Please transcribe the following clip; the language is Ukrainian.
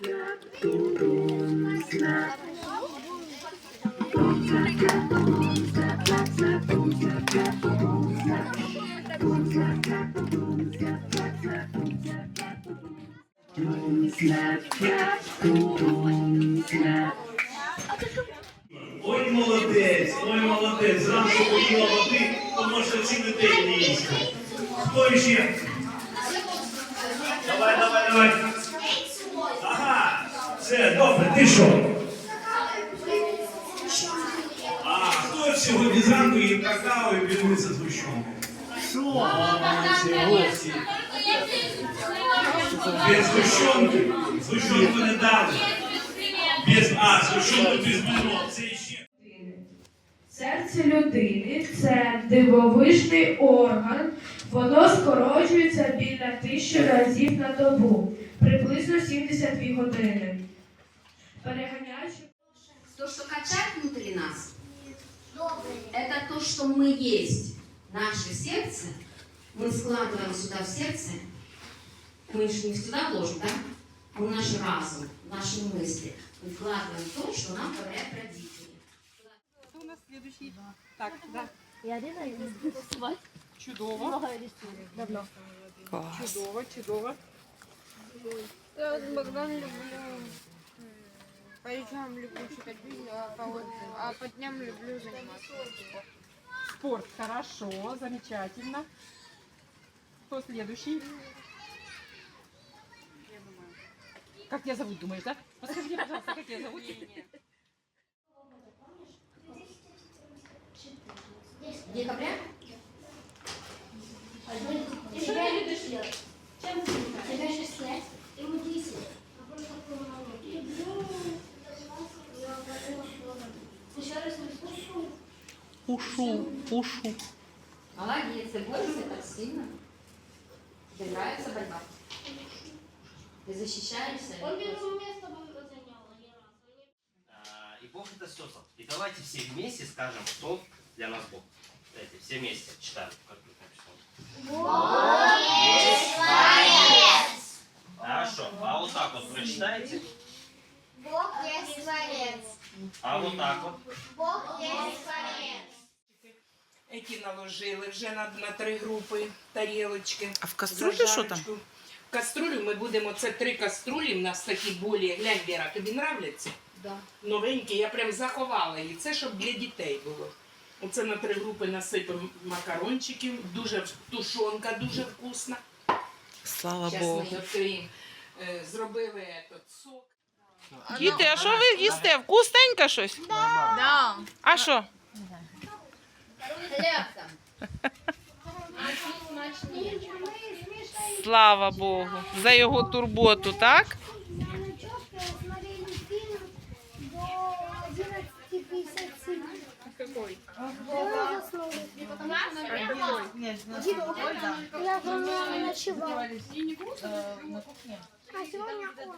Ой, молодець, ой, молодець. Зранку поїла води, то може всі дітей їсти. Хто ще? Давай, давай, давай. Все, добре, ти що? А, хто сьогодні зранку їв какао і півниця з гущонкою? Що? Молодці. Без згущенки. Згущенку не дали. Без, а, згущенку без мене. Це ще. Серце людини це дивовижний орган. Воно скорочується біля тисячі разів на добу, приблизно 72 години. То, что качает внутри нас, это то, что мы есть. Наше сердце, мы складываем сюда в сердце, мы же не сюда ложим, да? Мы наш разум, наши мысли. Мы вкладываем то, что нам говорят родители. Хто у нас следующий? Так, да. Ярина рисовать Чудово. много рисует. Давно. Чудово, чудово. Я Богдан люблю по вечерам люблю читать книги, а по, а по дням люблю заниматься. Спорт. Хорошо, замечательно. Кто следующий? Как тебя зовут, думаешь, да? Подскажи мне, пожалуйста, как тебя зовут? Декабря? Что ты любишь делать? Чем ты занимаешься? Тебе 6 лет? Ему 10. Люблю Еще раз рисую. Ушу, ушу. Молодец, ты борешься так сильно. Тебе нравится борьба? Ты защищаешься? Он первое место занял, а не раз. А, И Бог это создал. И давайте все вместе скажем, что для нас Бог. Давайте все вместе читаем. Как тут написано. Хорошо. А вот так вот прочитайте. Бог есть творец. А вот так вот. Бог есть творец. Які наложили вже на, на три групи тарілочки. А в каструлі що там? В каструлю ми будемо, це три каструлі, в нас такі болі, глянь, Віра, тобі нравляться? Да. Новенькі, я прям заховала її. Це щоб для дітей було. Оце на три групи насипемо макарончиків, дуже тушонка дуже вкусна. Слава Зараз Богу. відкриємо. Е, Зробили этот сок. Діти, а що ви їсте? Вкусненько щось? Да. А що? Слава Богу. За його турботу, так? смотрели фильм до 11.57. Какой? Я ночевала. А сегодня он.